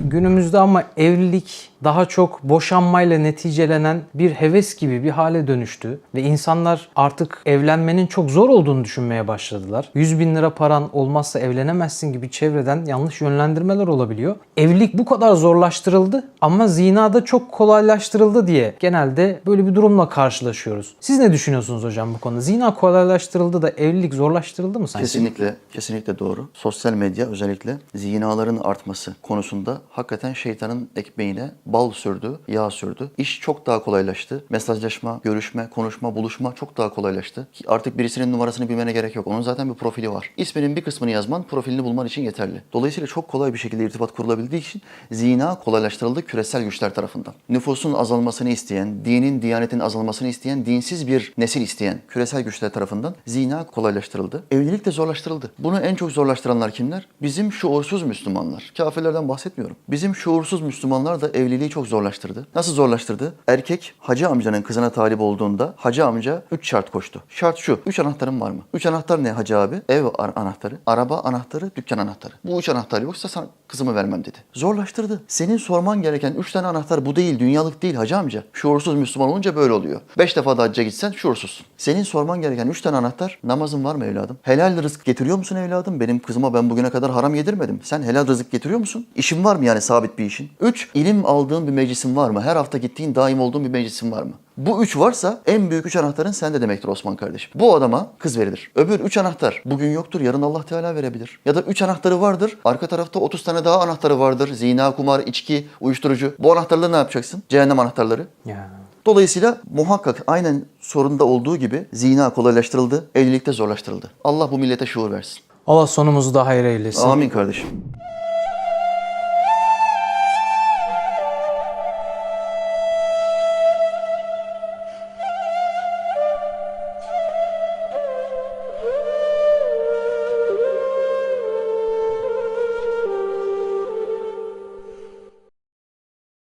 Günümüzde ama evlilik daha çok boşanmayla neticelenen bir heves gibi bir hale dönüştü. Ve insanlar artık evlenmenin çok zor olduğunu düşünmeye başladılar. 100 bin lira paran olmazsa evlenemezsin gibi çevreden yanlış yönlendirmeler olabiliyor. Evlilik bu kadar zorlaştırıldı ama zina da çok kolaylaştırıldı diye genelde böyle bir durumla karşılaşıyoruz. Siz ne düşünüyorsunuz hocam bu konuda? Zina kolaylaştırıldı da evlilik zorlaştırıldı mı sanki? Kesinlikle, kesinlikle doğru. Sosyal medya özellikle zinaların artması konusunda hakikaten şeytanın ekmeğine bal sürdü, yağ sürdü. İş çok daha kolaylaştı. Mesajlaşma, görüşme, konuşma, buluşma çok daha kolaylaştı. Ki Artık birisinin numarasını bilmene gerek yok. Onun zaten bir profili var. İsminin bir kısmını yazman profilini bulman için yeterli. Dolayısıyla çok kolay bir şekilde irtibat kurulabildiği için zina kolaylaştırıldı küresel güçler tarafından. Nüfusun azalmasını isteyen, dinin, diyanetin azalmasını isteyen, dinsiz bir nesil isteyen küresel güçler tarafından zina kolaylaştırıldı. Evlilik de zorlaştırıldı. Bunu en çok zorlaştıranlar kimler? Bizim şuursuz Müslümanlar. Kafirlerden bahsetmiyorum. Bizim şuursuz Müslümanlar da evliliği çok zorlaştırdı. Nasıl zorlaştırdı? Erkek hacı amcanın kızına talip olduğunda hacı amca 3 şart koştu. Şart şu. 3 anahtarın var mı? 3 anahtar ne hacı abi? Ev ar- anahtarı, araba anahtarı, dükkan anahtarı. Bu üç anahtar yoksa sana kızımı vermem dedi. Zorlaştırdı. Senin sorman gereken 3 tane anahtar bu değil, dünyalık değil hacı amca. Şuursuz Müslüman olunca böyle oluyor. 5 defa da hacca gitsen şuursuzsun. Senin sorman gereken 3 tane anahtar namazın var mı evladım? Helal rızık getiriyor musun evladım? Benim kızıma ben bugüne kadar haram yedirmedim. Sen helal rızık getiriyor musun? İşin var mı yani sabit bir işin? 3. ilim aldığın bir meclisin var mı? Her hafta gittiğin daim olduğun bir meclisin var mı? Bu üç varsa en büyük üç anahtarın sende demektir Osman kardeşim. Bu adama kız verilir. Öbür üç anahtar bugün yoktur yarın Allah Teala verebilir. Ya da üç anahtarı vardır arka tarafta 30 tane daha anahtarı vardır. Zina, kumar, içki, uyuşturucu. Bu anahtarları ne yapacaksın? Cehennem anahtarları. Ya. Dolayısıyla muhakkak aynen sorunda olduğu gibi zina kolaylaştırıldı, evlilikte zorlaştırıldı. Allah bu millete şuur versin. Allah sonumuzu da hayır eylesin. Amin kardeşim.